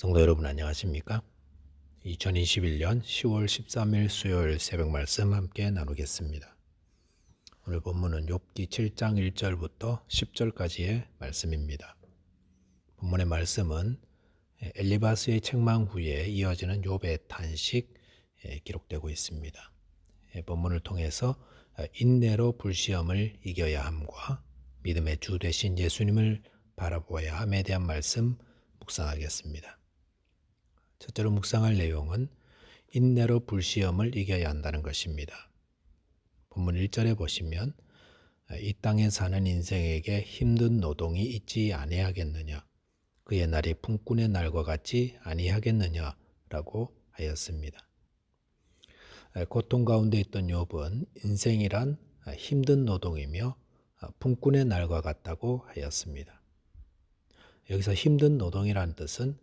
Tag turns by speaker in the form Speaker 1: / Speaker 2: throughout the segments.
Speaker 1: 성도 여러분 안녕하십니까? 2021년 10월 13일 수요일 새벽 말씀 함께 나누겠습니다. 오늘 본문은 욥기 7장 1절부터 10절까지의 말씀입니다. 본문의 말씀은 엘리바스의 책망 후에 이어지는 욥의 탄식 기록되고 있습니다. 본문을 통해서 인내로 불시험을 이겨야 함과 믿음의 주 되신 예수님을 바라보아야 함에 대한 말씀 묵상하겠습니다. 첫째로 묵상할 내용은 인내로 불시험을 이겨야 한다는 것입니다. 본문 1절에 보시면 이 땅에 사는 인생에게 힘든 노동이 있지 아니하겠느냐 그의 날이 풍꾼의 날과 같지 아니하겠느냐라고 하였습니다. 고통 가운데 있던 욥은 인생이란 힘든 노동이며 풍꾼의 날과 같다고 하였습니다. 여기서 힘든 노동이란 뜻은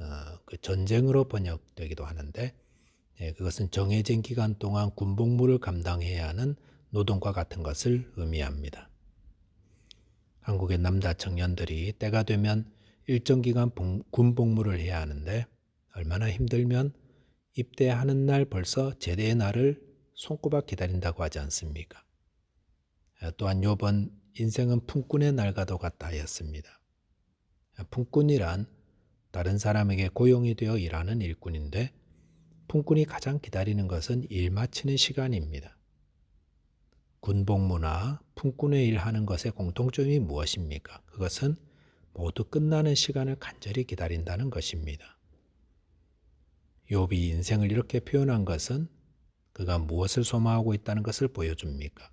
Speaker 1: 어, 그 전쟁으로 번역되기도 하는데 예, 그것은 정해진 기간 동안 군복무를 감당해야 하는 노동과 같은 것을 의미합니다. 한국의 남자 청년들이 때가 되면 일정 기간 군복무를 해야 하는데 얼마나 힘들면 입대하는 날 벌써 제대의 날을 손꼽아 기다린다고 하지 않습니까? 예, 또한 요번 인생은 품꾼의 날과도 같다 하였습니다. 품꾼이란 다른 사람에게 고용이 되어 일하는 일꾼인데 품꾼이 가장 기다리는 것은 일 마치는 시간입니다. 군복무나 품꾼의 일하는 것의 공통점이 무엇입니까? 그것은 모두 끝나는 시간을 간절히 기다린다는 것입니다. 욥이 인생을 이렇게 표현한 것은 그가 무엇을 소망하고 있다는 것을 보여줍니까?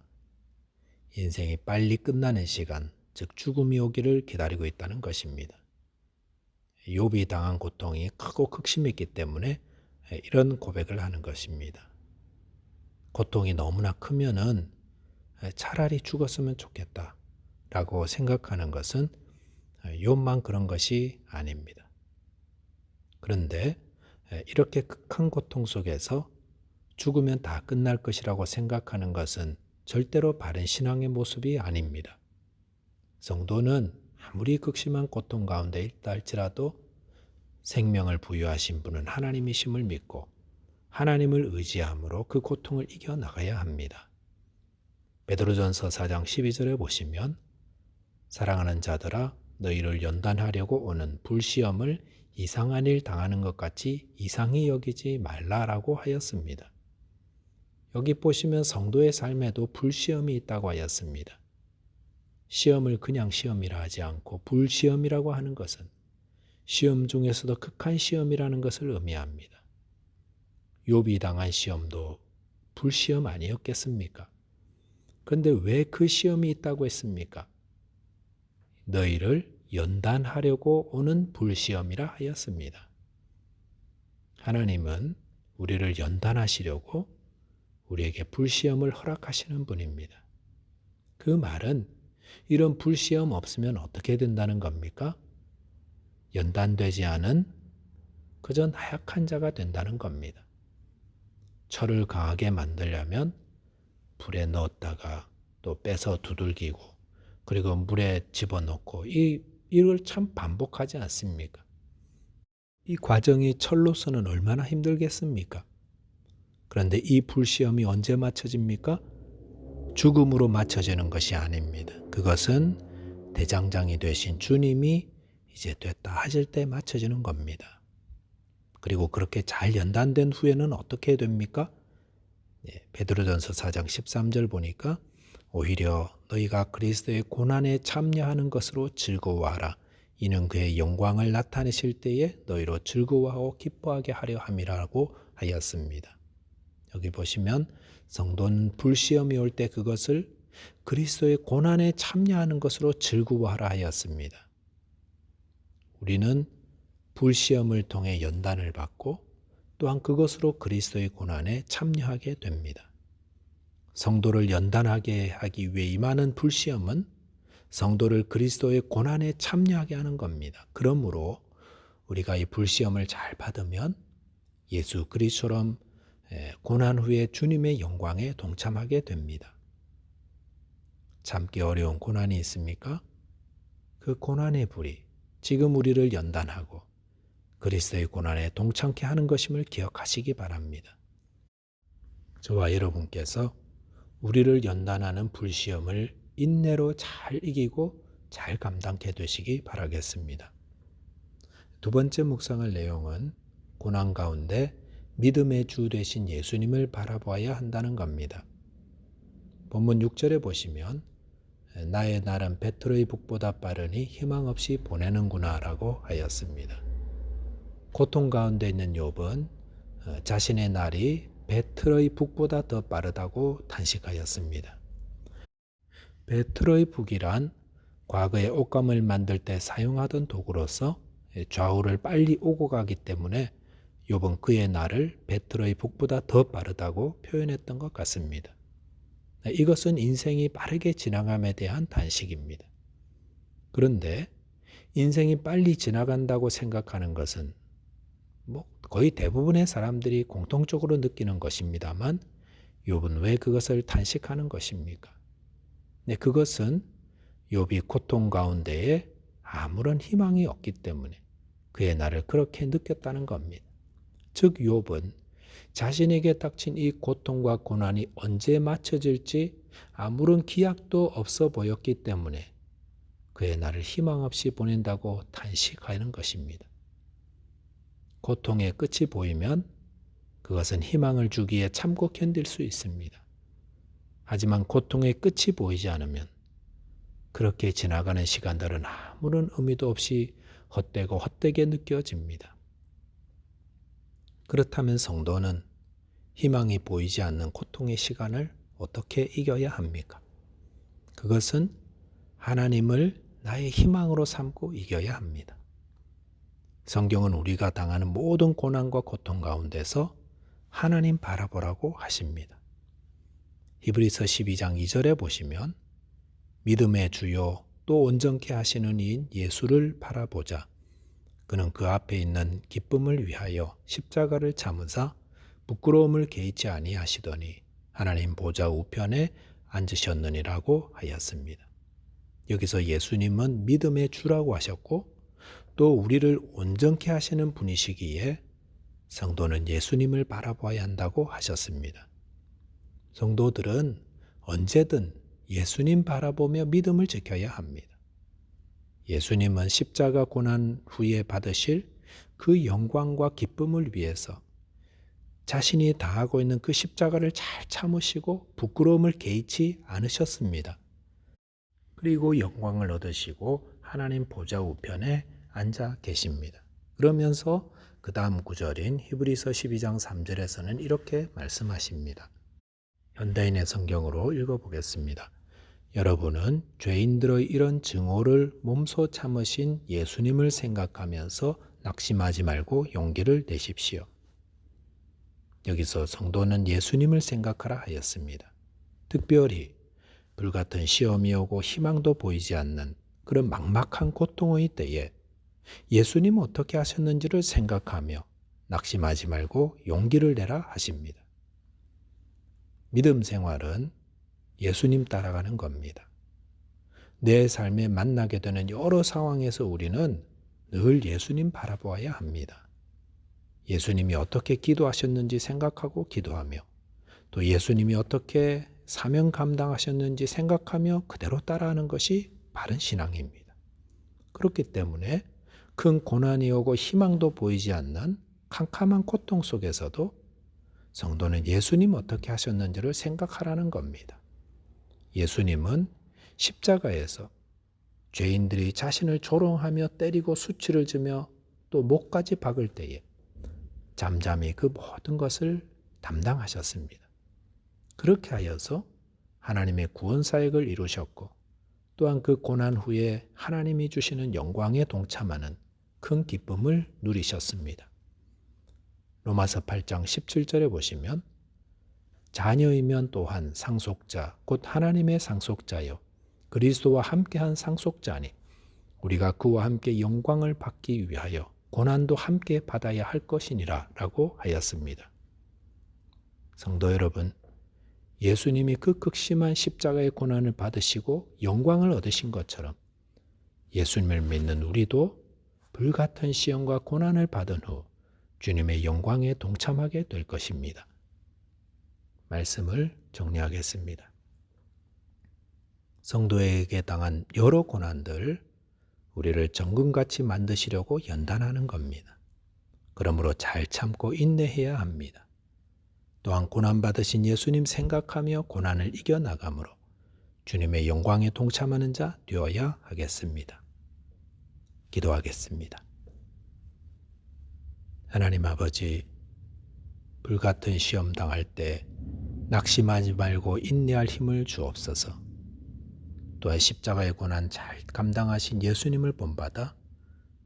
Speaker 1: 인생이 빨리 끝나는 시간, 즉 죽음이 오기를 기다리고 있다는 것입니다. 욥이 당한 고통이 크고 극심했기 때문에 이런 고백을 하는 것입니다. 고통이 너무나 크면은 차라리 죽었으면 좋겠다 라고 생각하는 것은 욥만 그런 것이 아닙니다. 그런데 이렇게 극한 고통 속에서 죽으면 다 끝날 것이라고 생각하는 것은 절대로 바른 신앙의 모습이 아닙니다. 성도는 아무리 극심한 고통 가운데 있다 할지라도 생명을 부여하신 분은 하나님이심을 믿고 하나님을 의지함으로 그 고통을 이겨 나가야 합니다. 베드로전서 4장 12절에 보시면 사랑하는 자들아 너희를 연단하려고 오는 불시험을 이상한 일 당하는 것 같이 이상히 여기지 말라라고 하였습니다. 여기 보시면 성도의 삶에도 불시험이 있다고 하였습니다. 시험을 그냥 시험이라 하지 않고 불시험이라고 하는 것은 시험 중에서도 극한 시험이라는 것을 의미합니다. 욥이 당한 시험도 불시험 아니었겠습니까? 그런데 왜 그 시험이 있다고 했습니까? 너희를 연단하려고 오는 불시험이라 하였습니다. 하나님은 우리를 연단하시려고 우리에게 불시험을 허락하시는 분입니다. 그 말은 이런 불시험 없으면 어떻게 된다는 겁니까? 연단되지 않은 그저 나약한 자가 된다는 겁니다. 철을 강하게 만들려면 불에 넣었다가 또 빼서 두들기고 그리고 물에 집어넣고 이 이걸 참 반복하지 않습니까? 이 과정이 철로서는 얼마나 힘들겠습니까? 그런데 이 불시험이 언제 맞춰집니까? 죽음으로 맞춰지는 것이 아닙니다. 그것은 대장장이 되신 주님이 이제 됐다 하실 때 맞춰지는 겁니다. 그리고 그렇게 잘 연단된 후에는 어떻게 됩니까? 예, 베드로전서 4장 13절 보니까 오히려 너희가 그리스도의 고난에 참여하는 것으로 즐거워하라. 이는 그의 영광을 나타내실 때에 너희로 즐거워하고 기뻐하게 하려 함이라고 하였습니다. 여기 보시면 성도는 불시험이 올 때 그것을 그리스도의 고난에 참여하는 것으로 즐거워하라 하였습니다. 우리는 불시험을 통해 연단을 받고 또한 그것으로 그리스도의 고난에 참여하게 됩니다. 성도를 연단하게 하기 위해 임하는 불시험은 성도를 그리스도의 고난에 참여하게 하는 겁니다. 그러므로 우리가 이 불시험을 잘 받으면 예수 그리스도처럼 고난 후에 주님의 영광에 동참하게 됩니다. 참기 어려운 고난이 있습니까? 그 고난의 불이 지금 우리를 연단하고 그리스도의 고난에 동참케 하는 것임을 기억하시기 바랍니다. 저와 여러분께서 우리를 연단하는 불시험을 인내로 잘 이기고 잘 감당케 되시기 바라겠습니다. 두 번째 묵상할 내용은 고난 가운데 믿음의 주 되신 예수님을 바라보아야 한다는 겁니다. 본문 6절에 보시면 나의 날은 베트로의 북보다 빠르니 희망 없이 보내는구나라고 하였습니다. 고통 가운데 있는 욥은 어, 자신의 날이 베트로의 북보다 더 빠르다고 탄식하였습니다. 베트로의 북이란 과거에 옷감을 만들 때 사용하던 도구로서 좌우를 빨리 오고 가기 때문에 욥은 그의 날을 베트로의 북보다 더 빠르다고 표현했던 것 같습니다. 이것은 인생이 빠르게 지나감에 대한 단식입니다. 그런데 인생이 빨리 지나간다고 생각하는 것은 뭐 거의 대부분의 사람들이 공통적으로 느끼는 것입니다만 욥은 왜 그것을 단식하는 것입니까? 네, 그것은 욥이 고통 가운데에 아무런 희망이 없기 때문에 그의 날을 그렇게 느꼈다는 겁니다. 즉 욥은 자신에게 닥친 이 고통과 고난이 언제 맞춰질지 아무런 기약도 없어 보였기 때문에 그의 날을 희망 없이 보낸다고 탄식하는 것입니다. 고통의 끝이 보이면 그것은 희망을 주기에 참고 견딜 수 있습니다. 하지만 고통의 끝이 보이지 않으면 그렇게 지나가는 시간들은 아무런 의미도 없이 헛되고 헛되게 느껴집니다. 그렇다면 성도는 희망이 보이지 않는 고통의 시간을 어떻게 이겨야 합니까? 그것은 하나님을 나의 희망으로 삼고 이겨야 합니다. 성경은 우리가 당하는 모든 고난과 고통 가운데서 하나님 바라보라고 하십니다. 히브리서 12장 2절에 보시면 믿음의 주요 또 온전케 하시는 이인 예수를 바라보자. 그는 그 앞에 있는 기쁨을 위하여 십자가를 참으사 부끄러움을 개의치 아니하시더니 하나님 보좌 우편에 앉으셨느니라고 하였습니다. 여기서 예수님은 믿음의 주라고 하셨고 또 우리를 온전케 하시는 분이시기에 성도는 예수님을 바라봐야 한다고 하셨습니다. 성도들은 언제든 예수님 바라보며 믿음을 지켜야 합니다. 예수님은 십자가 고난 후에 받으실 그 영광과 기쁨을 위해서 자신이 당하고 있는 그 십자가를 잘 참으시고 부끄러움을 개의치 않으셨습니다. 그리고 영광을 얻으시고 하나님 보좌 우편에 앉아 계십니다. 그러면서 그 다음 구절인 히브리서 12장 3절에서는 이렇게 말씀하십니다. 현대인의 성경으로 읽어보겠습니다. 여러분은 죄인들의 이런 증오를 몸소 참으신 예수님을 생각하면서 낙심하지 말고 용기를 내십시오. 여기서 성도는 예수님을 생각하라 하였습니다. 특별히 불같은 시험이 오고 희망도 보이지 않는 그런 막막한 고통의 때에 예수님 어떻게 하셨는지를 생각하며 낙심하지 말고 용기를 내라 하십니다. 믿음 생활은 예수님 따라가는 겁니다. 내 삶에 만나게 되는 여러 상황에서 우리는 늘 예수님 바라보아야 합니다. 예수님이 어떻게 기도하셨는지 생각하고 기도하며 또 예수님이 어떻게 사명 감당하셨는지 생각하며 그대로 따라하는 것이 바른 신앙입니다. 그렇기 때문에 큰 고난이 오고 희망도 보이지 않는 캄캄한 고통 속에서도 성도는 예수님 어떻게 하셨는지를 생각하라는 겁니다. 예수님은 십자가에서 죄인들이 자신을 조롱하며 때리고 수치를 주며 또 목까지 박을 때에 잠잠히 그 모든 것을 담당하셨습니다. 그렇게 하여서 하나님의 구원 사역을 이루셨고 또한 그 고난 후에 하나님이 주시는 영광에 동참하는 큰 기쁨을 누리셨습니다. 로마서 8장 17절에 보시면 자녀이면 또한 상속자 곧 하나님의 상속자여 그리스도와 함께한 상속자니 우리가 그와 함께 영광을 받기 위하여 고난도 함께 받아야 할 것이니라 라고 하였습니다. 성도 여러분, 예수님이 그 극심한 십자가의 고난을 받으시고 영광을 얻으신 것처럼 예수님을 믿는 우리도 불같은 시험과 고난을 받은 후 주님의 영광에 동참하게 될 것입니다. 말씀을 정리하겠습니다. 성도에게 당한 여러 고난들, 우리를 정금같이 만드시려고 연단하는 겁니다. 그러므로 잘 참고 인내해야 합니다. 또한 고난받으신 예수님 생각하며 고난을 이겨나감으로 주님의 영광에 동참하는 자 되어야 하겠습니다. 기도하겠습니다. 하나님 아버지, 불같은 시험 당할 때 낙심하지 말고 인내할 힘을 주옵소서. 또한 십자가의 고난 잘 감당하신 예수님을 본받아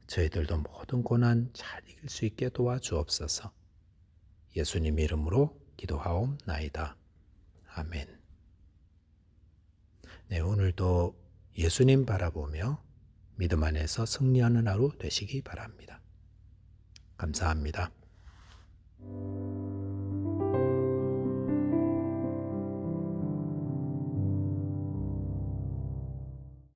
Speaker 1: 저희들도 모든 고난 잘 이길 수 있게 도와주옵소서. 예수님 이름으로 기도하옵나이다. 아멘. 네, 오늘도 예수님 바라보며 믿음 안에서 승리하는 하루 되시기 바랍니다. 감사합니다.